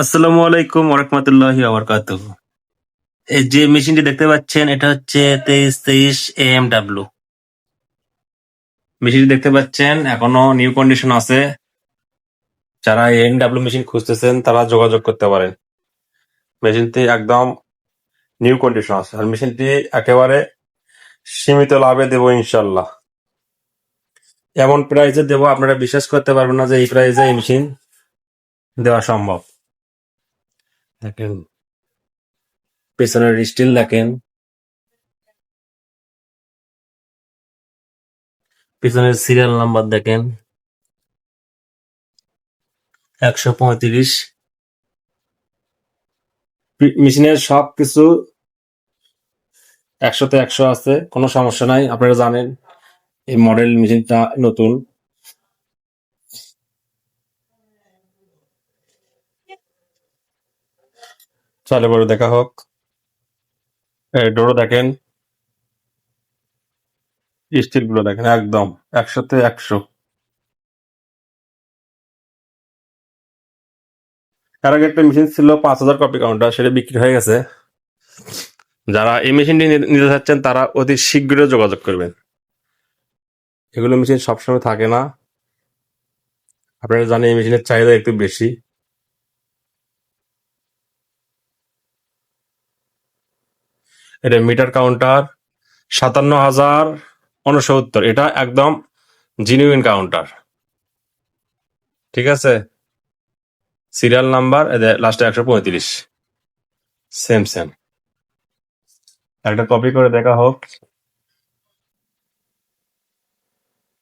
আসসালামু আলাইকুম ওরহমতুল্লাহি আবরকাতুহ এই যে মেশিনটি দেখতে পাচ্ছেন, এটা হচ্ছে তেইশ তেইশ এম ডাব্লু মেশিনটি দেখতে পাচ্ছেন, এখনও নিউ কন্ডিশন আছে। যারা এম ডাব্লু মেশিন খুঁজতেছেন, তারা যোগাযোগ করতে পারেন। মেশিনটি একদম নিউ কন্ডিশন আছে, আর মেশিনটি একেবারে সীমিত লাভে দেবো ইনশাল্লাহ এমন প্রাইসে দেবো, আপনারা বিশ্বাস করতে পারবেন না যে এই প্রাইসে এই মেশিন দেওয়া সম্ভব। দেখেন, পেছনের স্টিল দেখেন। পিছনের সিরিয়াল নাম্বার দেখেন। একশো পঁয়ত্রিশ। মেশিনের সব কিছু একশোতে একশো আছে, কোনো সমস্যা নাই, আপনারা জানেন। এই মডেল মেশিনটা নতুন। চালু করে দেখা হোক। ডোরও দেখেন। স্টিলগুলো দেখেন, একদম একশোতে একশো। এর আগে একটা মেশিন ছিল, পাঁচ হাজার কপি কাউন্টার সেটা বিক্রি হয়ে গেছে। যারা এই মেশিনটি নিতে চাচ্ছেন, তারা অতি শীঘ্রই যোগাযোগ করবেন। এগুলো মেশিন সবসময় থাকে না। আপনারা জানেন, এই মেশিনের চাহিদা একটু বেশি। এটা মিটার কাউন্টার সাতান্ন হাজার, উনসত্তর। এটা একদম জিনুইন কাউন্টার ঠিক আছে? সিরিয়াল নাম্বার এদের লাস্টে একশো পঁয়ত্রিশ। সেম সেম একটা কপি করে দেখা হোক।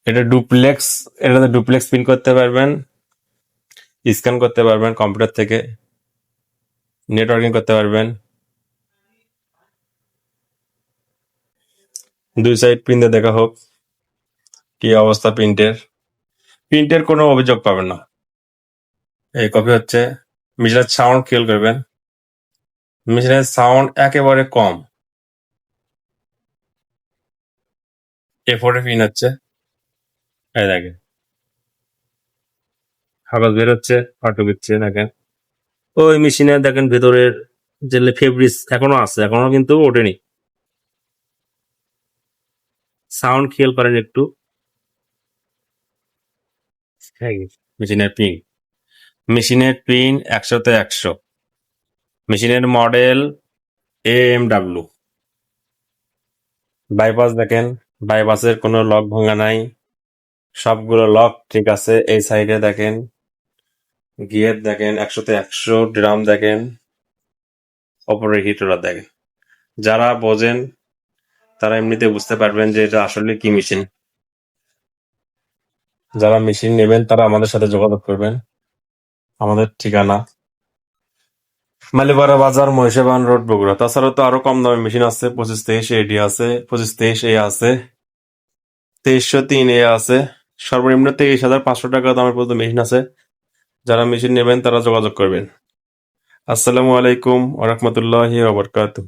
এটা ডুপ্লেক্স এটাতে ডুপ্লেক্স প্রিন্ট করতে পারবেন। স্ক্যান করতে পারবেন কম্পিউটার থেকে। নেটওয়ার্কিং করতে পারবেন। দুই সাইড প্রিন্টে দেখা হোক, কি অবস্থা প্রিন্টের প্রিন্টের কোনো অভিযোগ পাবেন না। এই কপি হচ্ছে মেশিনের সাউন্ড, খেয়াল করবেন। মেশিনের সাউন্ড একেবারে কম। এ ফোরে পিন হচ্ছে। এই দেখেন। কাগজ বের হচ্ছে ফটো দিচ্ছে, দেখেন। ওই মেশিনে দেখেন ভেতরের যে ফেব্রিক্স এখনও আছে, এখনও কিন্তু ওঠেনি। সাউন্ড খেয়াল করেন একটু। মেশিনের পিন। মেশিনের পিন একশোতে একশো। মেশিনের model A M W bypass দেখেন, বাইপাসের কোনো লক ভাঙা নাই। সবগুলো লক ঠিক আছে, এই সাইডে দেখেন। গিয়ার দেখেন, একশোতে একশো, ড্রাম দেখেন। অপরের হিটোরা দেখেন। যারা বোঝেন তারা এমনিতে বুঝতে পারবেন যে এটা আসলে কি মেশিন যারা মেশিন নেবেন, তারা আমাদের সাথে যোগাযোগ করবেন। আমাদের ঠিকানা। মালিবাড়া বাজার, মহিষাবান রোড, বগুড়া। তাছাড়া তো আরও কম দামে মেশিন আছে। পঁচিশ তেইশ এডি আছে, পঁচিশ তেইশ এ আছে, তেইশশো তিন এ আছে। সর্বনিম্ন তেইশ হাজার পাঁচশো টাকা দামের পর্যন্ত মেশিন আছে। যারা মেশিন নেবেন, তারা যোগাযোগ করবেন। আসসালামু আলাইকুম ওরহমতুল্লাহি ওবরকাতুহ